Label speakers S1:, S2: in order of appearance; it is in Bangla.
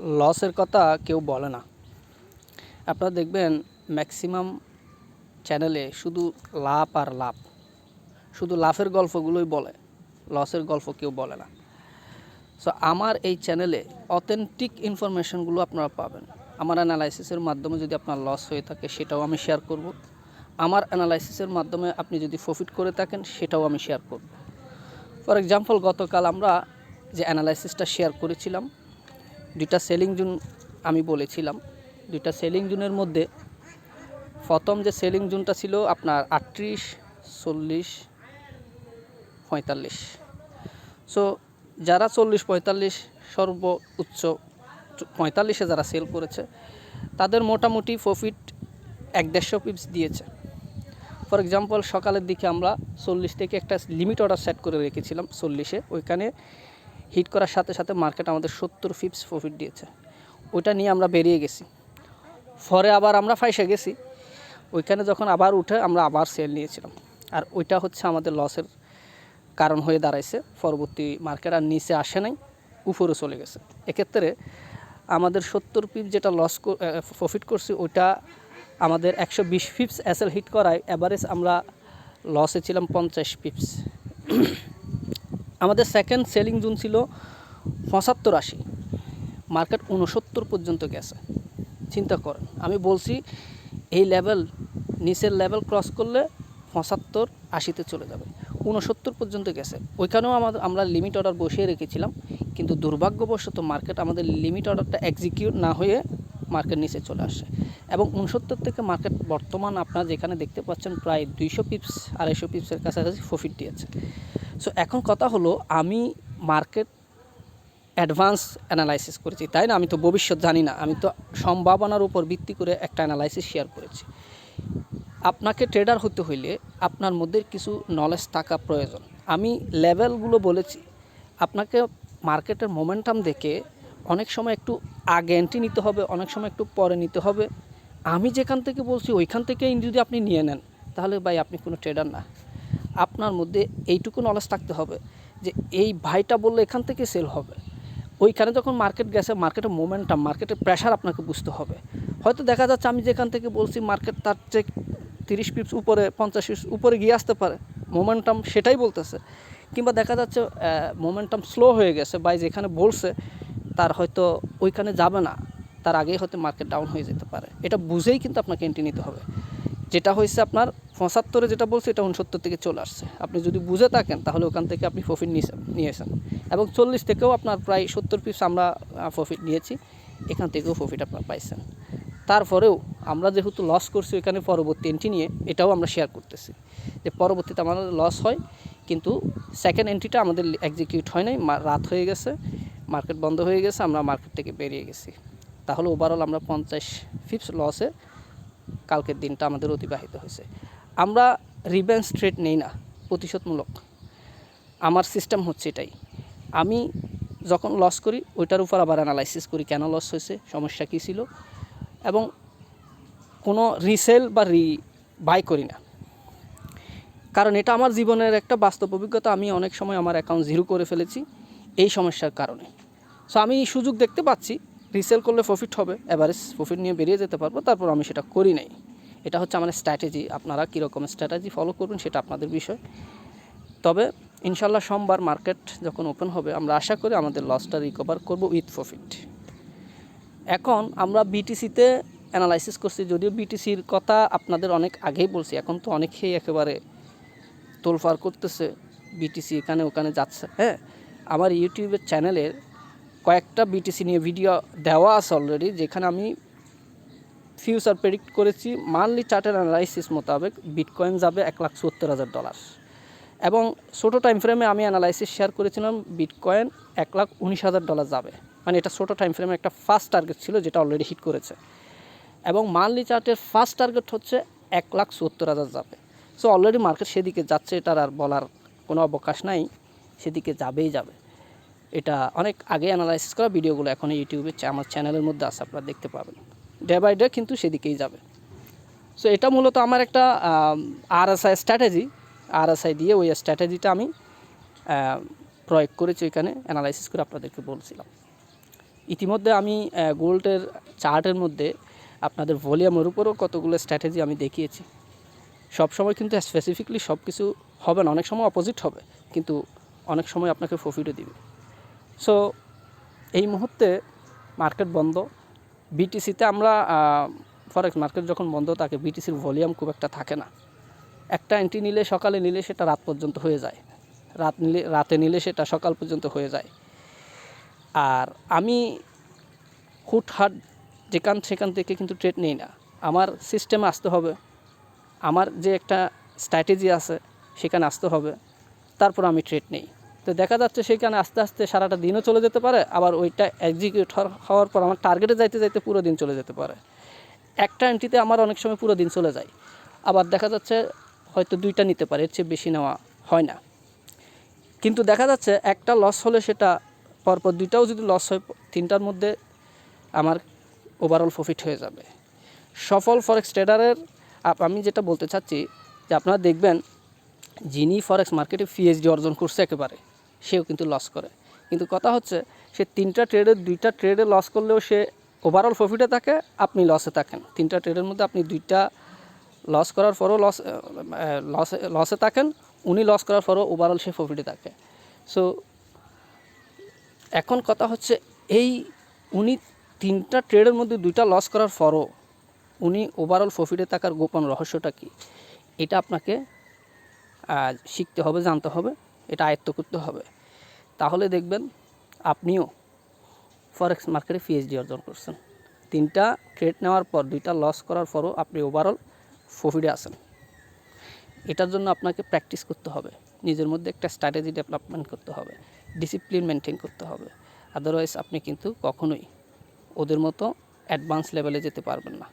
S1: লসের কথা কেউ বলে না। আপনারা দেখবেন ম্যাক্সিমাম চ্যানেলে শুধু লাভ আর লাভ শুধু লাভের গল্পগুলোই বলে, লসের গল্প কেউ বলে না। সো আমার এই চ্যানেলে অথেন্টিক ইনফরমেশনগুলো আপনারা পাবেন। আমার অ্যানালাইসিসের মাধ্যমে যদি আপনার লস হয়ে থাকে, সেটাও আমি শেয়ার করব। আমার অ্যানালাইসিসের মাধ্যমে আপনি যদি প্রফিট করে থাকেন, সেটাও আমি শেয়ার করব। ফর এক্সাম্পল গতকাল আমরা যে অ্যানালাইসিসটা শেয়ার করেছিলাম দুইটা সেলিং জুন আমি বলেছিলাম। দুইটা সেলিং জুনের মধ্যে প্রথম যে সেলিং জুনটা ছিল আপনার আটত্রিশ, চল্লিশ, পঁয়তাল্লিশ। সো যারা চল্লিশ, পঁয়তাল্লিশ সর্ব উচ্চ পঁয়তাল্লিশে যারা সেল করেছে, তাদের মোটামুটি প্রফিট এক দেড়শো পিপস দিয়েছে। ফর এক্সাম্পল সকালের দিকে আমরা চল্লিশ থেকে একটা লিমিট অর্ডার সেট করে রেখেছিলাম চল্লিশে। ওইখানে হিট করার সাথে সাথে মার্কেট আমাদের সত্তর ফিপস প্রফিট দিয়েছে। ওইটা নিয়ে আমরা বেরিয়ে গেছি। ফরে আবার আমরা ফাইসে গেছি। ওইখানে যখন আবার উঠে আমরা আবার সেল নিয়েছিলাম। আর ওইটা হচ্ছে আমাদের লসের কারণ হয়ে দাঁড়াইছে। পরবর্তী মার্কেট আর নিচে আসে নাই, উপরে চলে গেছে। এক্ষেত্রে আমাদের সত্তর পিপ যেটা লস প্রফিট করছি, ওইটা আমাদের একশো বিশ পিপস অ্যাসেল হিট করায় অ্যাভারেজ আমরা লসে ছিলাম পঞ্চাশ পিপস আমাদের সেকেন্ড সেলিং জোন ছিল পঁচাত্তর আশি। মার্কেট উনসত্তর পর্যন্ত গেছে। চিন্তা করেন, আমি বলছি এই লেভেল নিচের লেভেল ক্রস করলে পঁচাত্তর আশিতে চলে যাবে। উনসত্তর পর্যন্ত গেছে। ওইখানেও আমাদের, আমরা লিমিট অর্ডার বসিয়ে রেখেছিলাম। কিন্তু দুর্ভাগ্যবশত মার্কেট আমাদের লিমিট অর্ডারটা এক্সিকিউট না হয়ে মার্কেট নিচে চলে আসে। এবং উনসত্তর থেকে মার্কেট বর্তমান আপনারা যেখানে দেখতে পাচ্ছেন প্রায় দুইশো পিপস, আড়াইশো পিপসের কাছাকাছি প্রফিট দিয়েছে। সো এখন কথা হলো, আমি মার্কেট অ্যাডভান্স অ্যানালাইসিস করেছি। তাই না? আমি তো ভবিষ্যৎ জানি না। আমি তো সম্ভাবনার উপর ভিত্তি করে একটা অ্যানালাইসিস শেয়ার করেছি। আপনাকে ট্রেডার হতে হইলে আপনার মধ্যে কিছু নলেজ থাকা প্রয়োজন। আমি লেভেলগুলো বলেছি। আপনাকে মার্কেটের মোমেন্টাম দেখে অনেক সময় একটু আগে এন্ট্রি নিতে হবে, অনেক সময় একটু পরে নিতে হবে। আমি যেখান থেকে বলছি, ওইখান থেকেই যদি আপনি নিয়ে নেন, তাহলে ভাই আপনি কোনো ট্রেডার না। আপনার মধ্যে এইটুকু নলেজ থাকতে হবে যে, এই ভাইটা বললে এখান থেকে সেল হবে। ওইখানে যখন মার্কেট গেছে মার্কেটের মোমেন্টাম মার্কেটের প্রেশার আপনাকে বুঝতে হবে। হয়তো দেখা যাচ্ছে আমি যেখান থেকে বলছি মার্কেট তার চেয়ে তিরিশ পিপস উপরে, পঞ্চাশ পিপস উপরে গিয়ে আসতে পারে। মোমেন্টাম সেটাই বলতেছে। কিংবা দেখা যাচ্ছে মোমেন্টাম স্লো হয়ে গেছে বাই যেখানে বলছে তার হয়তো ওইখানে যাবে না, তার আগেই হয়তো মার্কেট ডাউন হয়ে যেতে পারে। এটা বুঝেই কিন্তু আপনাকে এন্ট্রি নিতে হবে। যেটা হয়েছে আপনার পঁচাত্তরে যেটা বলছে, এটা উনসত্তর থেকে চলে আসছে। আপনি যদি বুঝে থাকেন, তাহলে ওখান থেকে আপনি প্রফিট নিয়েছেন নিয়েছেন এবং চল্লিশ থেকেও আপনার প্রায় সত্তর পিস আমরা প্রফিট নিয়েছি, এখান থেকেও প্রফিট আপনার পাইছেন। তারপরেও আমরা যেহেতু লস করছি এখানে পরবর্তী এন্ট্রি নিয়ে, এটাও আমরা শেয়ার করতেছি। যে পরবর্তীতে আমাদের লস হয়, কিন্তু সেকেন্ড এন্ট্রিটা আমাদের এক্সিকিউট হয় নাই রাত হয়ে গেছে। মার্কেট বন্ধ হয়ে গেছে, আমরা মার্কেট থেকে বেরিয়ে গেছি। তাহলে ওভারঅল আমরা পঞ্চাশ ফিফস লসে কালকের দিনটা আমাদের অতিবাহিত হয়েছে। আমরা রিভেন্স ট্রেড নেই না, প্রতিশোধমূলক। আমার সিস্টেম হচ্ছে এটাই। আমি যখন লস করি, ওইটার উপর আবার অ্যানালাইসিস করি, কেন লস হয়েছে, সমস্যা কী ছিল? এবং কোনো রিসেল বা রি বাই করি না। কারণ এটা আমার জীবনের একটা বাস্তব অভিজ্ঞতা, আমি অনেক সময় আমার অ্যাকাউন্ট জিরো করে ফেলেছি। এই সমস্যার কারণে। সো আমি সুযোগ দেখতে পাচ্ছি রিসেল করলে প্রফিট হবে অ্যাভারেজ প্রফিট নিয়ে বেরিয়ে যেতে পারব, তারপর আমি সেটা করি নাই। এটা হচ্ছে আমার স্ট্র্যাটেজি আপনারা কীরকম স্ট্র্যাটেজি ফলো করবেন সেটা আপনাদের বিষয়। তবে ইনশাল্লাহ সোমবার মার্কেট যখন ওপেন হবে, আমরা আশা করি আমাদের লসটা রিকভার করব উইথ প্রফিট এখন আমরা বিটিসিতে অ্যানালাইসিস করছি, যদিও বিটিসির কথা আপনাদের অনেক আগেই বলছি, এখন তো অনেকেই একেবারে তোলফার করতেছে বিটিসি এখানে ওখানে যাচ্ছে হ্যাঁ? আমার ইউটিউবের চ্যানেলের কয়েকটা বিটিসি নিয়ে ভিডিও দেওয়া আছে অলরেডি যেখানে আমি ফিউচার প্রেডিক্ট করেছি মান্থলি চার্টার অ্যানালাইসিস মোতাবেক বিটকয়েন যাবে এক লাখ সত্তর হাজার ডলার এবং ছোটো টাইম ফ্রেমে আমি অ্যানালাইসিস শেয়ার করেছিলাম বিটকয়েন এক লাখ উনিশ হাজার ডলার যাবে। মানে এটা ছোটো টাইম ফ্রেমে একটা ফার্স্ট টার্গেট ছিল, যেটা অলরেডি হিট করেছে। এবং মান্থলি চার্টের ফার্স্ট টার্গেট হচ্ছে এক লাখ সত্তর হাজার যাবে। সো অলরেডি মার্কেট সেদিকে যাচ্ছে, এটার আর বলার কোনো অবকাশ নাই। সেদিকে যাবেই যাবে। এটা অনেক আগে অ্যানালাইসিস করা ভিডিওগুলো এখন ইউটিউবে আমার চ্যানেলের মধ্যে আছে, আপনারা দেখতে পাবেন। ডে বাই ডে কিন্তু সেদিকেই যাবে। সো এটা মূলত আমার একটা আরএসআই স্ট্র্যাটেজি আরএসআই দিয়ে ওই স্ট্র্যাটেজিটা আমি প্রয়োগ করেছি ওইখানে অ্যানালাইসিস করে আপনাদেরকে বলছিলাম। ইতিমধ্যে আমি গোল্ডের চার্টের মধ্যে আপনাদের ভলিউমের উপরও কতগুলো স্ট্র্যাটেজি আমি দেখিয়েছি। সব সময় কিন্তু স্পেসিফিকলি সব কিছু হবে না, অনেক সময় অপোজিট হবে। কিন্তু অনেক সময় আপনাকে প্রফিটও দিবে। সো এই মুহূর্তে মার্কেট বন্ধ। বিটিসিতে আমরা ফরেক্স মার্কেট যখন বন্ধ থাকে বিটিসির ভলিউম খুব একটা থাকে না। একটা এন্ট্রি নিলে, সকালে নিলে সেটা রাত পর্যন্ত হয়ে যায়। রাত নিলে, রাতে নিলে সেটা সকাল পর্যন্ত হয়ে যায়। আর আমি হুটহাট যেখান সেখান থেকে কিন্তু ট্রেড নেই না। আমার সিস্টেমে আসতে হবে। আমার যে একটা স্ট্র্যাটেজি আছে, সেখানে আসতে হবে। তারপর আমি ট্রেড নেই। তো দেখা যাচ্ছে সেখানে আস্তে আস্তে সারাটা দিনও চলে যেতে পারে, আবার ওইটা এক্সিকিউট হওয়ার পর আমার টার্গেটে যাইতে যাইতে পুরো দিন চলে যেতে পারে। একটা এন্ট্রিতে আমার অনেক সময় পুরো দিন চলে যায়, আবার দেখা যাচ্ছে হয়তো দুইটা নিতে পারে, এর চেয়ে বেশি নেওয়া হয় না। কিন্তু দেখা যাচ্ছে একটা লস হলে সেটা পরপর দুইটাও যদি লস হয়, তিনটার মধ্যে আমার ওভারঅল প্রফিট হয়ে যাবে। সফল ফরেক্স ট্রেডারের আমি যেটা বলতে চাচ্ছি যে আপনারা দেখবেন, যিনি ফরেক্স মার্কেটে পিএইচডি অর্জন করছে একেবারে সেও কিন্তু লস করে। কিন্তু কথা হচ্ছে, সে তিনটা ট্রেডে দুইটা ট্রেডে লস করলেও সে ওভারঅল প্রফিটে থাকে, আপনি লসে থাকেন। তিনটা ট্রেডের মধ্যে আপনি দুইটা লস করার পরও লস লসে লসে থাকেন, উনি লস করার পরও ওভারঅল সে প্রফিটে থাকে। সো এখন কথা হচ্ছে, এই উনি তিনটা ট্রেডের মধ্যে দুইটা লস করার পরও উনি ওভারঅল প্রফিটে থাকার গোপন রহস্যটা কি? এটা আপনাকে শিখতে হবে, জানতে হবে। এটা আয়ত্ত করতে হবে। তাহলে দেখবেন আপনিও ফরেক্স মার্কেটে পিএইচডি অর্জন করছেন। তিনটা ট্রেড নেওয়ার পর, দুইটা লস করার পরও আপনি ওভারঅল প্রফিটে আসেন এটার জন্য আপনাকে প্র্যাকটিস করতে হবে। নিজের মধ্যে একটা স্ট্র্যাটেজি ডেভেলপমেন্ট করতে হবে। ডিসিপ্লিন মেনটেন করতে হবে। আদারওয়াইজ আপনি কিন্তু কখনোই ওদের মতো অ্যাডভান্স লেভেলে যেতে পারবেন না।